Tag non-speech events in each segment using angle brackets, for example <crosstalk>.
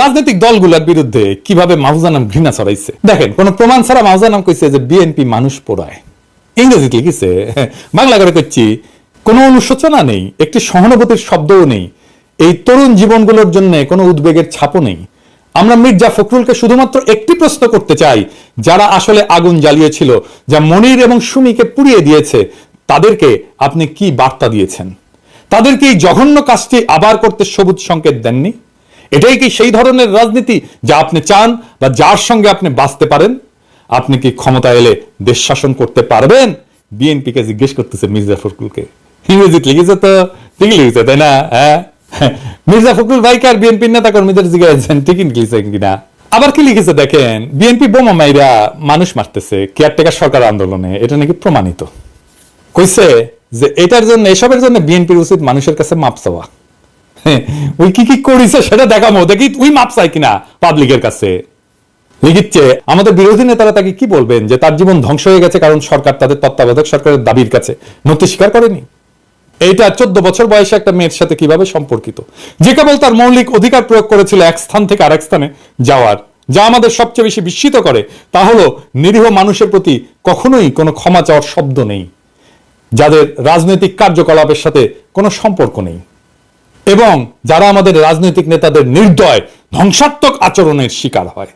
রাজনৈতিক দলগুলোর বিরুদ্ধে কীভাবে মাহফুজানাম ঘৃণা ছড়াইছে? দেখেন, কোন প্রমাণ ছাড়া মাহফুজানাম কইছে যে বিএনপি মানুষ পোড়ায়। ইংরেজিতে লিখেছে, বাংলা করে করছি কোনো অনুশোচনা নেই, একটি সহানুভূতির শব্দও নেই, এই তরুণ জীবনগুলোর জন্য কোনো উদ্বেগের ছাপও নেই। আমরা মির্জা ফখরুলকে শুধুমাত্র একটি প্রশ্ন করতে চাই, যারা আসলে আগুন জ্বালিয়েছিল, যা মনির এবং সুমিকে পুড়িয়ে দিয়েছে, তাদেরকে আপনি কি বার্তা দিয়েছেন? তাদেরকে এই জঘন্য কাজটি আবার করতে সবুজ সংকেত দেননি? এটাই কি সেই ধরনের রাজনীতি যা আপনি চান বা যার সঙ্গে আপনি বাঁচতে পারেন? আপনি কি ক্ষমতা এলে দেশ শাসন করতে পারবেন? বিএনপিকে জিজ্ঞেস করতেছে মির্জা ফখরুলকে। ইংরেজিতে লিখেছে তো? ঠিকই লিখেছে, তাই না? হ্যাঁ? মির্জা ফখরুল ভাইকে আর বিএনপির নেতা কর্মীদের জিজ্ঞাসা ঠিকই লিখেছে কিনা? আবার কি লিখেছে দেখেন? বিএনপি বোমা মাইরা মানুষ মারতেছে কেয়ারটেকার সরকার আন্দোলনে। এটা নাকি প্রমাণিত। কইছে যে এটার জন্য এসবের জন্য বিএনপির উচিত মানুষের কাছে মাপ চাওয়া। ওই কি কি করিছে সেটা দেখামো দেখি তুই মাপ চাই কিনা পাবলিকের কাছে। লিখিচ্ছে, আমাদের বিরোধী নেতারা তাকে কি বলবেন যে তার জীবন ধ্বংস হয়ে গেছে কারণ সরকার তাদের তত্ত্বাবধায়ক সরকারের দাবির কাছে। নথি স্বীকার করেনি? এইটা চোদ্দ বছর বয়সে একটা মেয়ের সাথে কীভাবে সম্পর্কিত? যে কেবল তার মৌলিক অধিকার প্রয়োগ করেছিল এক স্থান থেকে আরেক স্থানে যাওয়ার, যা আমাদের সবচেয়ে বেশি বিস্মিত করে, তা হলো নিরীহ মানুষের প্রতি কখনোই কোনো ক্ষমা চাওয়ার শব্দ নেই। যাদের রাজনৈতিক কার্যকলাপের সাথে কোনো সম্পর্ক নেই। এবং যারা আমাদের রাজনৈতিক নেতাদের নির্দয়, ধ্বংসাত্মক আচরণের শিকার হয়।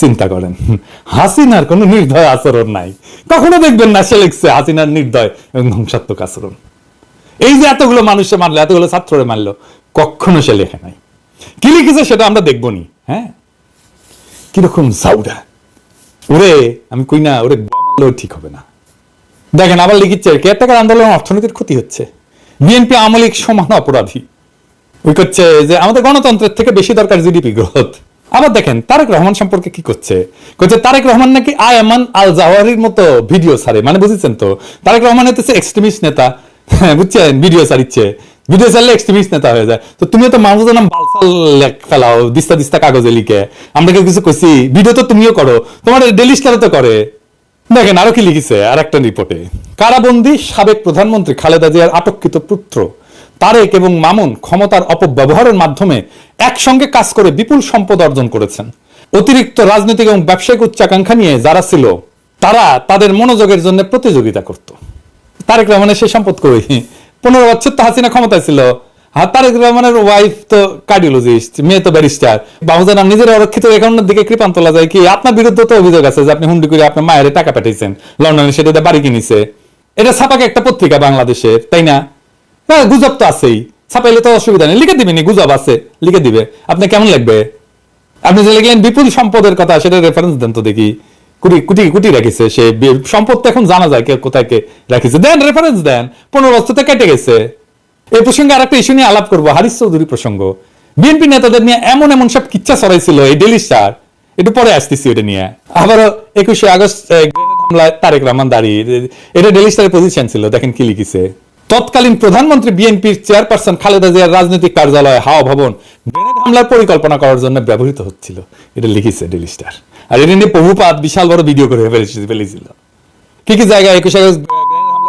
চিন্তা করেন, হাসিনার কোনো নির্দয় আচরণ নাই। কখনো দেখবেন না সে লিখছে, হাসিনার নির্দয় এবং ধ্বংসাত্মক আচরণ। এই যে এতগুলো মানুষে মারলো, এতগুলো ছাত্ররে মারলো, কখনো সে লেখে নাই। কি লিখেছে সেটা আমরা দেখব নি হ্যাঁ? কীরকম সাউডা ওরে, আমি কই না, ওরে মারলেও ঠিক হবে না। দেখেন, আবার লিখিচ্ছে কেয়ারটেকার আন্দোলন অর্থনীতির ক্ষতি হচ্ছে। বিএনপি আমলিক সমান অপরাধী। ওই যে আমাদের গণতন্ত্রের থেকে বেশি দরকার জিডিপি গ্রোথ। আবার দেখেন তারেক রহমান সম্পর্কে কি করছে? করছে তারেক রহমান নাকি আয়ামান আল মতো ভিডিও ছাড়ে। মানে বুঝেছেন তো? তারেক রহমান হচ্ছে এক্সট্রিমিস্ট নেতা। হ্যাঁ, বুঝছেন? ভিডিও ছাড়িচ্ছে। ভিডিও ছাড়লে এক্সট্রিমিস্ট নেতা হয়ে যায়। তো তুমি তো নাম বালসাল ফেলাও দিস্তা দিস্তা কাগজে লিখে। আমরা কেউ কিছু কইছি ভিডিও তো তুমিও করো। তোমার ডেলি কেন তো করে। দেখেন আরও কি লিখেছে আর একটা রিপোর্টে কারাবন্দী সাবেক প্রধানমন্ত্রী খালেদা জিয়ার আটককৃত পুত্র। তারেক এবং মামুন ক্ষমতার অপব্যবহারের মাধ্যমে একসঙ্গে কাজ করে বিপুল সম্পদ অর্জন করেছেন। অতিরিক্ত রাজনৈতিক এবং ব্যবসায়িক উচ্চাকাঙ্ক্ষা নিয়ে যারা ছিল, তারা তাদের মনোযোগের জন্য প্রতিযোগিতা করত। তারেক রহমানের সেই সম্পদ কই? পনেরো বছর তো হাসিনা ক্ষমতায় ছিল। আর তারেক রহমানের ওয়াইফ তো কার্ডিওলজিস্ট মেয়ে তো ব্যারিস্টার বাবুজান নিজের অরক্ষিত অ্যাকাউন্টের দিকে কৃপান তোলা যায় কি? আপনার বিরুদ্ধে তো অভিযোগ আছে যে আপনি হুন্ডি করে আপনার মায়ের টাকা পাঠিয়েছেন লন্ডনে সেটা বাড়ি কিনেছে। এটা ছাপাকে একটা পত্রিকা বাংলাদেশের তাই না? হ্যাঁ গুজব তো আছেই। ছাপাইলে তো অসুবিধা নেই। লিখে দিবেনি, গুজব আছে। লিখে দিবে। আপনি কেমন লাগবে? আপনি যে লিখলেন বিপুল সম্পদের কথা, সেটা রেফারেন্স দেন তো দেখি। কুটি কুটি কুটি রাখিছে সে। সম্পদ তো এখন জানা যায় কে কোথায় কে রাখিছে। দেন রেফারেন্স দেন। পনেরো বছরতে কেটে গেছে। এই প্রসঙ্গে আর একটা ইস্যু নিয়ে আলাপ করব। হারিস চৌধুরী প্রসঙ্গ। বিএনপি নেতাদের নিয়ে এমন এমন সব কিচ্ছা ছড়াইছিল এই ডেলি স্টার একটু পরে আসতেছি ওটা নিয়ে। আবারও একুশে আগস্ট তারেক রহমান দাঁড়িয়ে। এটা ডেলি স্টারের পজিশন ছিল। দেখেন কি লিখিছে। তৎকালীন প্রধানমন্ত্রী বিএনপির চেয়ারপারসন খালেদা জিয়ার রাজনৈতিক কার্যালয় হাওয়া ভবন গ্রেনেড হামলার পরিকল্পনা করার জন্য ব্যবহৃত হচ্ছিল। এটা লিখেছে ডেলি স্টার। আর এটা নিয়ে প্রভুপাত বিশাল বড় ভিডিও করে ফেলেছে- ফেলেছিল। কি কি জায়গায় একুশে আগস্ট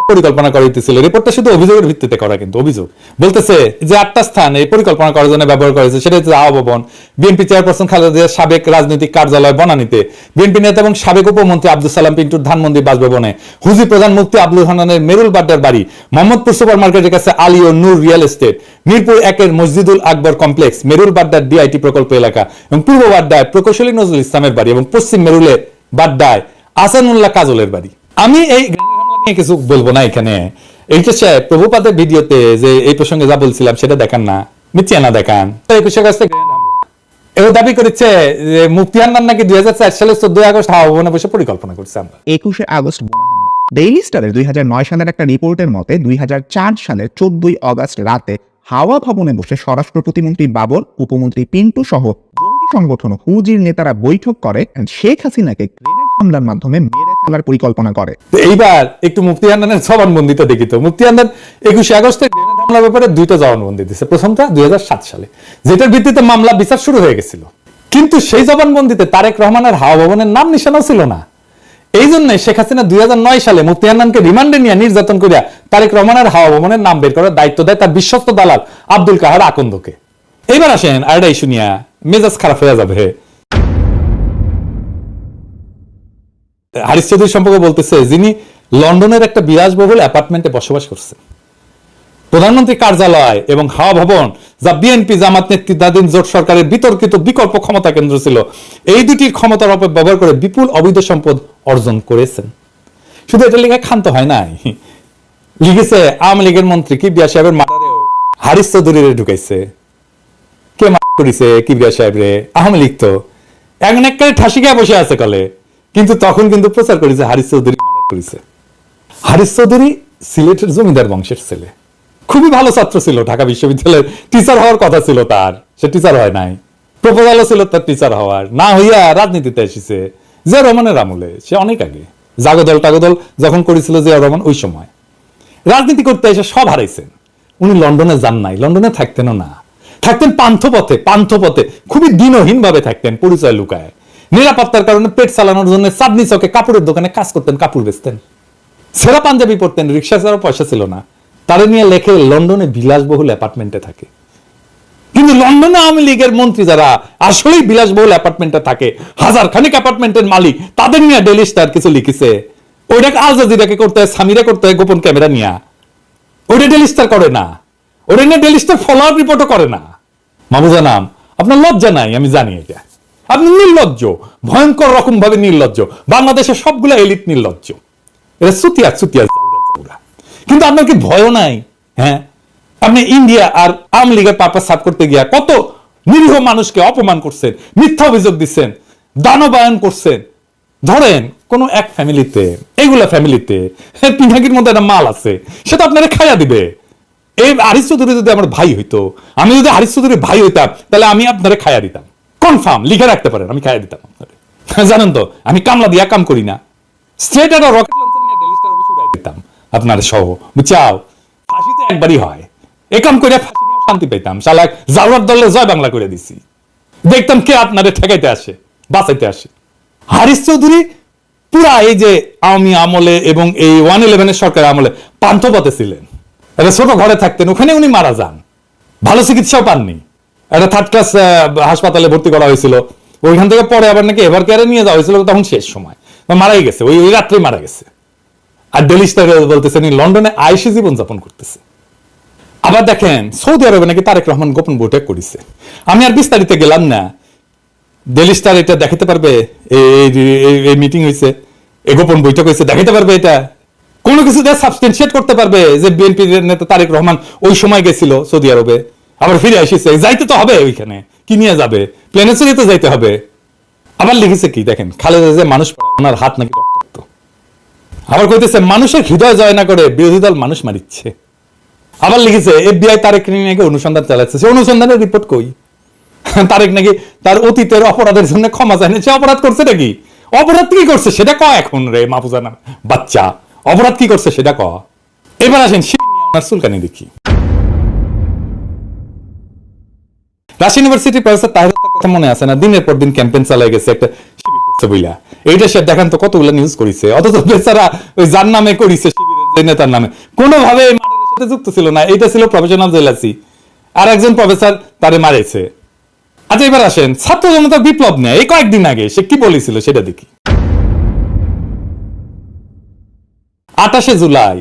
পরিকল্পনা করা হইতেছিল। রিপোর্টটা শুধু অভিযোগের ভিত্তিতে করা কিন্তু, অভিযোগ। বলতেছে যে আটটা স্থান এই পরিকল্পনা করার জন্য ব্যবহার করেছে সেটা হচ্ছে আওয়া ভবন বিএনপি চেয়ারপারসন খালেদা সাবেক রাজনৈতিক কার্যালয় বনানীতে। বিএনপি নেতা এবং সাবেক উপমন্ত্রী আব্দুল সালাম পিন্টুর ধানমন্দির বাসভবনে। হুজি প্রধান মুফতি আব্দুল হানানের মেরুল বাড্ডার বাড়ি, মোহাম্মদপুর সুপার মার্কেটের কাছে আলী ও নূর রিয়েল এস্টেট। মিরপুর একের মসজিদুল আকবর কমপ্লেক্স, মেরুল বাড্ডার ডিআইটি প্রকল্প এলাকা এবং পূর্ব বাড্ডায় প্রকৌশলী নজরুল ইসলামের বাড়ি এবং পশ্চিম মেরুলে বাড্ডায় আসানুল্লাহ কাজলের বাড়ি। আমি এই কিছু বলব না এখানে। এইটা সে প্রভুপাদের ভিডিওতে যে এই প্রসঙ্গে যা বলছিলাম সেটা দেখান না, মিথ্যা না দেখান। তো আগস্টে গ্রেনেড এও দাবি করেছে যে নাকি দুই হাজার চার সালের চোদ্দই আগস্ট হাওয়া বসে পরিকল্পনা করছে আমরা। একুশে আগস্ট ডেইলি স্টারের দুই সালের একটা রিপোর্টের মতে দুই সালের চোদ্দই রাতে হাওয়া ভবনে বসে স্বরাষ্ট্র প্রতিমন্ত্রী বাবর, উপমন্ত্রী পিন্টু সহ সংগঠন হুজির নেতারা বৈঠক করে শেখ হাসিনাকে গ্রেনেড হামলার মাধ্যমে মেরে ফেলার পরিকল্পনা করে। এইবার একটু মুফতি হান্নানের জবানবন্দিটা দেখি তো। মুফতি হান্নান একুশে আগস্টে গ্রেনেড হামলার ব্যাপারে দুইটা জবানবন্দি দিচ্ছে প্রথমটা দুই সালে, যেটার ভিত্তিতে মামলা বিচার শুরু হয়ে গেছিল। কিন্তু সেই জবানবন্দিতে তারেক রহমানের হাওয়া ভবনের নাম নিশানাও ছিল না। এই জন্য শেখ হাসিনা দুই হাজার নয় সালে মুফতি হান্নানকে রিমান্ডে নিয়ে নির্যাতন করিয়া তারেক রহমানের হাওয়া ভবনের নাম বের করার দায়িত্ব দেয় তার বিশ্বস্ত দালাল আব্দুল কাহার আকন্দকে। এইবার আসেন আরেকটা ইস্যু নিয়ে। মেজাজ খারাপ হয়ে যাবে। হারিস চৌধুরী সম্পর্কে বলতেছে, যিনি লন্ডনের একটা বিলাসবহুল অ্যাপার্টমেন্টে বসবাস করছেন প্রধানমন্ত্রী কার্যালয় এবং হাওয়া ভবন, যা বিএনপি জামাত নেতৃত্বাধীন জোট সরকারের বিতর্কিত বিকল্প ক্ষমতা কেন্দ্র ছিল, এই দুটির ক্ষমতার অপব্যবহার করে বিপুল অবৈধ সম্পদ অর্জন করেছেন। শুধু এটা লেখা ক্ষান্ত হয় নাই। লিখেছে, আওয়ামী লীগের মন্ত্রী কি বিয়া সাহেবের মাথারেও হারিস চৌধুরীরে ঢুকাইছে। কে মার করিছে কি বিয়া সাহেব রে? আওয়ামী লীগ তো। একবারে ঠাসি খেয়ে বসে আছে কলে। কিন্তু তখন কিন্তু প্রচার করেছে হারিস চৌধুরী করেছে। হারিস চৌধুরী সিলেটের জমিদার বংশের ছেলে। খুবই ভালো ছাত্র ছিল, ঢাকা বিশ্ববিদ্যালয়ের টিচার হওয়ার কথা ছিল তার। সে টিচার হয় নাই। প্রপোজালও ছিল তার টিচার হওয়ার। না হইয়া রাজনীতিতে এসেছে যে রহমানের আমলে। সে অনেক আগে। জাগদল টাগদল যখন করেছিল যে রহমান ওই সময়। রাজনীতি করতে এসে সব হারাইছেন। উনি লন্ডনে যান নাই। লন্ডনে থাকতেনও না। থাকতেন পান্থপথে পান্থপথে। খুবই দিনহীন ভাবে থাকতেন, পরিচয় লুকায়। নিরাপত্তার কারণে পেট চালানোর জন্য চাঁদনি চকে কাপড়ের দোকানে কাজ করতেন, কাপড় বেচতেন। সেরা পাঞ্জাবি পড়তেন রিক্সা ছাড়াও পয়সা ছিল না। তারে নিয়ে লেখে লন্ডনে বিলাসবহুল অ্যাপার্টমেন্টে থাকে। কিন্তু লন্ডনে আওয়ামী লীগের মন্ত্রী যারা আসলেই বিলাসবহুল অ্যাপার্টমেন্টে থাকে হাজার খানিক অ্যাপার্টমেন্টের মালিক, তাদের নিয়ে ডেলি স্টার কিছু লিখেছে। ওইটাকে আল জাজিরাকে করতে হয়, সামিরা করতে হয়, গোপন ক্যামেরা নিয়ে। ওইটা ডেলি স্টার করে না। ওটা নিয়ে ডেলি স্টার ফলো আপ রিপোর্টও করে না। মামুজা নাম, আপনার লজ্জা নাই, আমি জানি এটা। আপনি নির্লজ্জ, ভয়ঙ্কর রকম ভাবে নির্লজ্জ। বাংলাদেশের সবগুলো এলিট নির্লজ্জ। এটা সুতিয়া সুতিয়া। কিন্তু আপনার কি ভয়ও নাই? হ্যাঁ? আপনি ইন্ডিয়া আর আওয়ামী লীগের পারপাস সাফ করতে গিয়া কত নিরীহ মানুষকে অপমান করছেন, মিথ্যা অভিযোগ দিচ্ছেন, দানবায়ন করছেন। ধরেন, কোন এক ফ্যামিলিতে এইগুলা ফ্যামিলিতে পিঠাকির মধ্যে একটা মাল আছে সেটা আপনারা খাইয়া দিবে। এই হারিস চৌধুরী যদি আমার ভাই হইতো, আমি যদি হারিস চৌধুরীর ভাই হইতাম, তাহলে আমি আপনারে খাইয়া দিতাম। কনফার্ম লিখে রাখতে পারেন, আমি খাইয়া দিতাম <laughs> জানেন তো, আমি কামলা দিয়া কাম করি না। স্ট্রেট একটা রকেট লঞ্চার নিয়ে ডেলি স্টার অফিসে দিতাম আপনার সহ। বুঝাও ফাঁসি তো একবারই হয়। এ কাম করে ফাঁসি নিয়েও শান্তি পেতাম শালা জাউরার দলে জয় বাংলা করে দিছি। দেখতাম কে আপনারে ঠেকাইতে আসে, বাঁচাইতে আসে। হারিস চৌধুরী পুরা এই যে আওয়ামী আমলে এবং এই ওয়ান ইলেভেনের সরকারের আমলে পান্থপথে ছিলেন। ছোট ঘরে থাকতেন, ওখানে উনি মারা যান। ভালো চিকিৎসাও পাননি। একটা থার্ড ক্লাস হাসপাতালে ভর্তি করা হয়েছিল। ওইখান থেকে পরে আবার নাকি এভার কেয়ারে নিয়ে যাওয়া হয়েছিল, তখন শেষ সময়। মারাই গেছে, ওই ওই রাত্রে মারা গেছে। আর ডেলি স্টার বলতেছেন এই লন্ডনে আইসি জীবন যাপন করতেছে। আবার দেখেন, সৌদি আরবে নাকি তারেক রহমান গোপন বৈঠক করেছে। আমি আর বিস্তারিত গেলাম না। ডেলি স্টার এটা দেখাতে পারবে? এই- মিটিং হয়েছে এই গোপন বৈঠক হয়েছে দেখাতে পারবে এটা? কোনো কিছু সাবস্টেন্সিয়েট করতে পারবে যে বিএনপি নেতা তারেক রহমান ওই সময় গেছিল সৌদি আরবে? আবার ফিরে আসিছে যাইতে তো হবে ওইখানে। কি নিয়ে যাবে? প্লেনে চড়ে তো যাইতে হবে। আবার লিখেছে কি, দেখেন, খালেদা যে মানুষ ওনার হাত নাকি আবার কইতেছে, মানুষের হৃদয় জয় না করে বিরোধী দল মানুষ মারিচ্ছে। আবার লিখেছে এফবিআই তারেক নাকি অনুসন্ধান চালাচ্ছে। সে অনুসন্ধানের রিপোর্ট কই? <laughs> তারেক নাকি তার অতীতের অপরাধের জন্য ক্ষমা চায়নি। সে অপরাধ করছে নাকি? অপরাধ কি করছে? সেটা ক এখন রে মাহফুজানা বাচ্চা? অপরাধ কি করছে? সেটা ক। এবার আসেন নিয়ে আপনার চুলকানি দেখি। রাজশাহী ইউনিভার্সিটির প্রফেসর তাহির কথা মনে আছে না। দিনের পর দিন ক্যাম্পেইন চালাই গেছে, একটা শিবির করছে বইলা। এইটা সে দেখান তো কতগুলো নিউজ করেছে। অথচ বেচারা ওই যার নামে করেছে শিবিরের নেতার নামে। কোনোভাবে এই মার্ডারের সাথে যুক্ত ছিল না। এইটা ছিল প্রফেশনাল জেলাসি। আর একজন প্রফেসর তারে মারেছে। আচ্ছা এবার আসেন। ছাত্র জনতা বিপ্লব নেয়। এই কয়েকদিন আগে সে কি বলেছিল সেটা দেখি। আঠাশে জুলাই।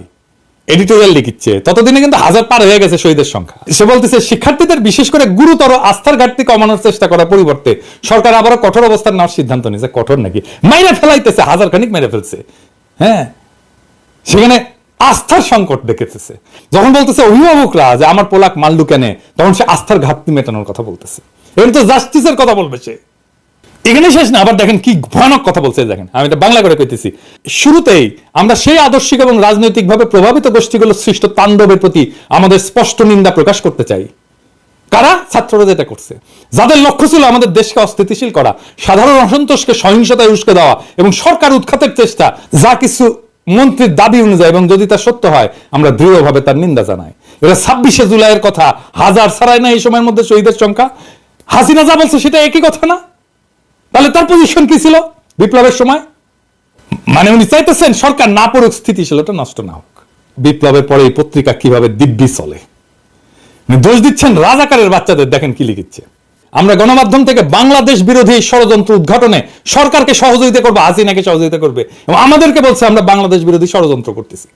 এডিটোরিয়াল লিখিচ্ছে। ততদিনে কিন্তু হাজার পার হয়ে গেছে শহীদের সংখ্যা। সে বলতেছে, শিক্ষার্থীদের বিশেষ করে গুরুতর আস্থার ঘাটতি কমানোর চেষ্টা করার পরিবর্তে সরকার আবারও কঠোর অবস্থান নেওয়ার সিদ্ধান্ত নিয়েছে। কঠোর নাকি? মাইরে ফেলাইতেছে, হাজার খানিক মেরে ফেলছে। হ্যাঁ? সেখানে আস্থার সংকট দেখেছে। যখন বলতেছে, অভিভাবকরা যে আমার পোলাক মাল্লু কেনে তখন সে আস্থার ঘাটতি মেটানোর কথা বলতেছে। এবার তো জাস্টিসের কথা বলবে সে। এখানে শেষ না, আবার দেখেন কি ভয়ানক কথা বলছে দেখেন, আমি এটা বাংলা করে কইতেছি। শুরুতেই আমরা সেই আদর্শিক এবং রাজনৈতিকভাবে প্রভাবিত গোষ্ঠীগুলো সৃষ্ট তাণ্ডবের প্রতি আমাদের স্পষ্ট নিন্দা প্রকাশ করতে চাই। কারা? ছাত্ররা যেটা করছে। যাদের লক্ষ্য ছিল আমাদের দেশকে অস্থিতিশীল করা, সাধারণ অসন্তোষকে সহিংসতায় উস্কে দেওয়া এবং সরকার উৎখাতের চেষ্টা, যা কিছু মন্ত্রীর দাবি অনুযায়ী এবং যদি তা সত্য হয়, আমরা দৃঢ়ভাবে তার নিন্দা জানাই। এটা ছাব্বিশে জুলাইয়ের কথা, হাজার ছাড়াই না এই সময়ের মধ্যে শহীদের সংখ্যা? হাসিনা যা বলছে সেটা একই কথা না? তাহলে তার পজিশন কি ছিল বিপ্লবের সময়? মানে উনি চাইতেছেন সরকার না পড়ুক, স্থিতিশীলতা নষ্ট না হোক। বিপ্লবের পরে এই পত্রিকা কীভাবে দিব্যি চলে? দোষ দিচ্ছেন রাজাকারের বাচ্চাদের, দেখেন কি লিখিচ্ছে আমরা গণমাধ্যম থেকে বাংলাদেশ বিরোধী ষড়যন্ত্র উদ্ঘাটনে সরকারকে সহযোগিতা করবে, হাসিনাকে সহযোগিতা করবে, এবং আমাদেরকে বলছে আমরা বাংলাদেশ বিরোধী ষড়যন্ত্র করতেছি।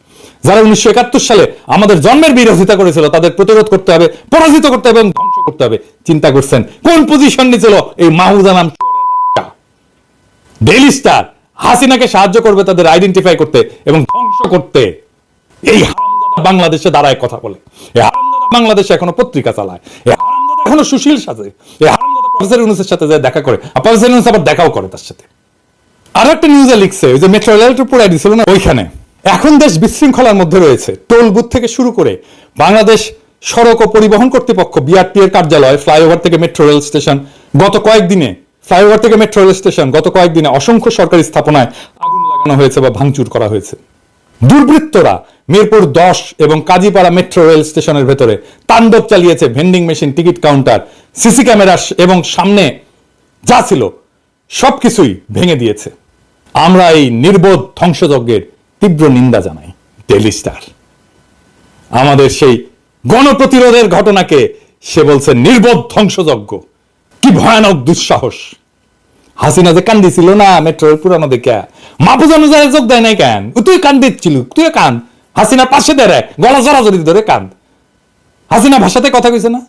যারা উনিশশো একাত্তর সালে আমাদের জন্মের বিরোধিতা করেছিল, তাদের প্রতিরোধ করতে হবে, পরাজিত করতে হবে এবং ধ্বংস করতে হবে। চিন্তা করছেন, কোন পজিশন নিয়েছিল এই মাহমুদা নাম? ডেইলি স্টার হাসিনাকে সাহায্য করবে তাদের আইডেন্টিফাই করতে এবং ধ্বংস করতে। এই বাংলাদেশে দাঁড়ায় কথা বলে। বাংলাদেশে এখনও পত্রিকা চালায়। এখনও সুশীল হারামজাদা প্রফেসর ইউনুসের সাথে যায় দেখা করে, আর প্রফেসর ইউনুস আবার দেখাও করে তার সাথে। আর একটা নিউজে লিখছে, ওই যে মেট্রো রেলটা পুরাই দিছিল না ওইখানে। এখন দেশ বিশৃঙ্খলার মধ্যে রয়েছে। টোল বুথ থেকে শুরু করে বাংলাদেশ সড়ক ও পরিবহন কর্তৃপক্ষ বিআরটি এর কার্যালয় ফ্লাইওভার থেকে মেট্রো রেল স্টেশন গত কয়েকদিনে ফ্লাইওভার থেকে মেট্রো রেল স্টেশন গত কয়েকদিনে অসংখ্য সরকারি স্থাপনায় আগুন লাগানো হয়েছে বা ভাঙচুর করা হয়েছে। দুর্বৃত্তরা মিরপুর দশ এবং কাজীপাড়া মেট্রো রেল স্টেশনের ভেতরে তাণ্ডব চালিয়েছে vending machine, ticket counter, CC camera এবং সামনে যা ছিল সবকিছুই ভেঙে দিয়েছে। আমরা এই নির্বোধ ধ্বংসযজ্ঞের তীব্র নিন্দা জানাই ডেলি স্টার। আমাদের সেই গণপ্রতিরোধের ঘটনাকে সে বলছে নির্বোধ ধ্বংসযজ্ঞ। কি ভয়ানক দুঃসাহস। হাসিনা যে কান্দিছিল না মেট্রোর পুরানো দেখে মাহফুজ অনুযায়ী যোগ দেয় নাই কেন? তুই কান্দিছিল তুই কান। হাসিনা পাশে দেয় গলা জড়াজড়ি ধরে কান। হাসিনা ভাষাতে কথা কইছে না?